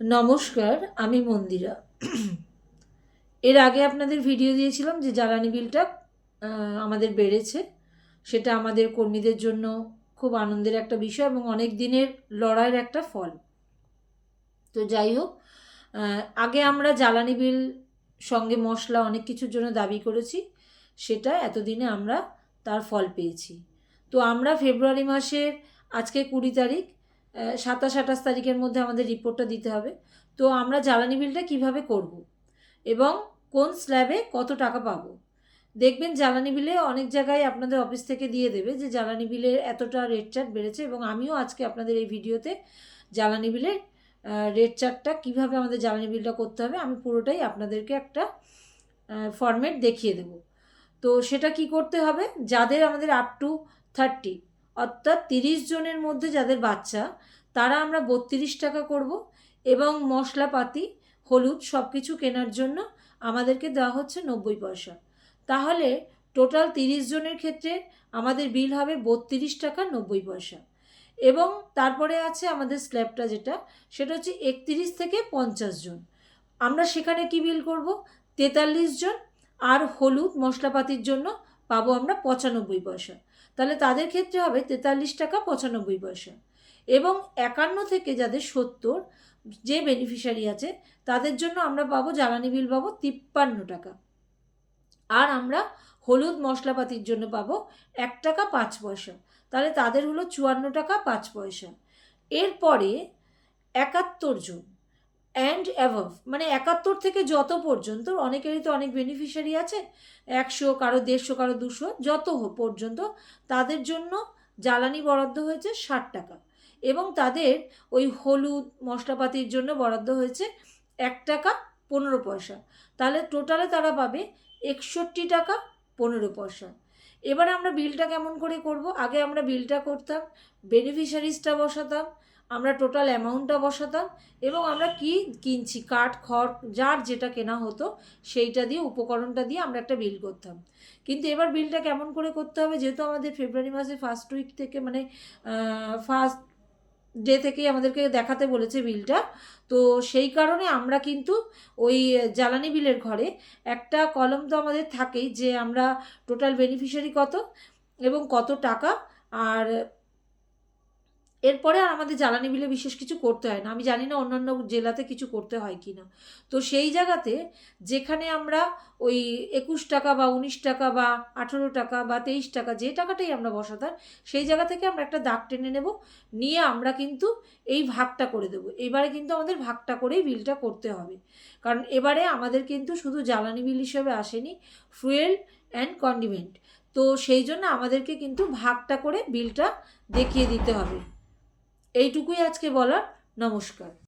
নমস্কার, আমি মন্দিরা। এর আগে আপনাদের ভিডিও দিয়েছিলাম যে জ্বালানি বিলটা আমাদের বেড়েছে। সেটা আমাদের কর্মীদের জন্য খুব আনন্দের একটা বিষয় এবং অনেক দিনের লড়াইয়ের একটা ফল। তো যাই হোক আগে আমরা জ্বালানি বিল সঙ্গে মশলা অনেক কিছুর জন্য দাবি করেছি, সেটা এতদিনে আমরা তার ফল পেয়েছি। তো আমরা ফেব্রুয়ারি মাসের আজকে কুড়ি তারিখ সাতাশ আঠাশ তারিখের মধ্যে আমাদের রিপোর্টটা দিতে হবে। তো আমরা জ্বালানি বিলটা কীভাবে করব এবং কোন স্ল্যাবে কত টাকা পাবো? দেখবেন জ্বালানি বিলে অনেক জায়গায় আপনাদের অফিস থেকে দিয়ে দেবে যে জ্বালানি বিলের এতটা রেট চার্ট বেড়েছে এবং আমিও আজকে আপনাদের এই ভিডিওতে জ্বালানি বিলের রেট চার্টটা কীভাবে আমাদের জ্বালানি বিলটা করতে হবে আমি পুরোটাই আপনাদেরকে একটা ফরম্যাট দেখিয়ে দেব। তো সেটা কি করতে হবে? যাদের আমাদের আপ টু থার্টি অর্থাৎ তিরিশ জনের মধ্যে যাদের বাচ্চা, তারা আমরা বত্রিশ টাকা করব এবং মশলাপাতি, হলুদ সব কিছু কেনার জন্য আমাদেরকে দেওয়া হচ্ছে নব্বই পয়সা। তাহলে টোটাল তিরিশ জনের ক্ষেত্রে আমাদের বিল হবে বত্রিশ টাকা নব্বই পয়সা। এবং তারপরে আছে আমাদের স্ল্যাবটা যেটা, সেটা হচ্ছে একত্রিশ থেকে পঞ্চাশ জন। আমরা সেখানে কি বিল করব? তেতাল্লিশ জন। আর হলুদ মশলাপাতির জন্য পাবো আমরা পঁচানব্বই পয়সা। তাহলে তাদের ক্ষেত্রে হবে তেতাল্লিশ টাকা পঁচানব্বই পয়সা। এবং একান্ন থেকে যাদের সত্তর, যে বেনিফিশিয়ারি আছে, তাদের জন্য আমরা পাবো জ্বালানি বিল পাবো তিপ্পান্ন টাকা। আর আমরা হলুদ মশলাপাতির জন্য পাবো এক টাকা পাঁচ পয়সা। তাহলে তাদের হলো চুয়ান্ন টাকা পাঁচ পয়সা। এরপরে একাত্তর জন। অ্যান্ড অ্যাভভ মানে একাত্তর থেকে যত পর্যন্ত, অনেকেরই তো অনেক বেনিফিশিয়ারি আছে, একশো, কারও দেড়শো, কারও দুশো, যত পর্যন্ত তাদের জন্য জ্বালানি বরাদ্দ হয়েছে ষাট টাকা। এবং তাদের ওই হলুদ মশলাপাতির জন্য বরাদ্দ হয়েছে এক টাকা পনেরো পয়সা। তাহলে টোটালে তারা পাবে একষট্টি টাকা পনেরো পয়সা। এবারে আমরা বিলটা কেমন করে করব? আগে আমরা বিলটা করতাম বেনিফিশিয়ারিজটা বসাতাম আমরা টোটাল অ্যামাউন্টটা বসাতাম এবং আমরা কি কিনছি, কাঠ, খড়, যার যেটা কেনা হতো সেইটা দিয়ে, উপকরণটা দিয়ে আমরা একটা বিল করতাম। কিন্তু এবার বিলটা কেমন করে করতে হবে? যেহেতু আমাদের ফেব্রুয়ারি মাসে ফার্স্ট উইক থেকে মানে ফার্স্ট ডে থেকেই আমাদেরকে দেখাতে বলেছে বিলটা তো সেই কারণে আমরা কিন্তু ওই জ্বালানি বিলের ঘরে একটা কলম তো আমাদের থাকেই যে আমরা টোটাল বেনিফিশিয়ারি কত এবং কত টাকা আর এরপরে আর আমাদের জ্বালানি বিলে বিশেষ কিছু করতে হয় না। আমি জানি না অন্যান্য জেলাতে কিছু করতে হয় কি না। তো সেই জায়গাতে যেখানে আমরা ওই একুশ টাকা বা উনিশ টাকা বা আঠেরো টাকা বা তেইশ টাকা যে টাকাটাই আমরা বসাতাম, সেই জায়গা থেকে আমরা একটা দাগ টেনে নেব, নিয়ে আমরা কিন্তু এই ভাগটা করে দেবো। এবারে কিন্তু আমাদের ভাগটা করেই বিলটা করতে হবে। কারণ এবারে আমাদের কিন্তু শুধু জ্বালানি বিল হিসেবে আসেনি, ফুয়েল অ্যান্ড কন্ডিমেন্ট। তো সেই জন্য আমাদেরকে কিন্তু ভাগটা করে বিলটা দেখিয়ে দিতে হবে। এইটুকুই আজকে বলার নমস্কার।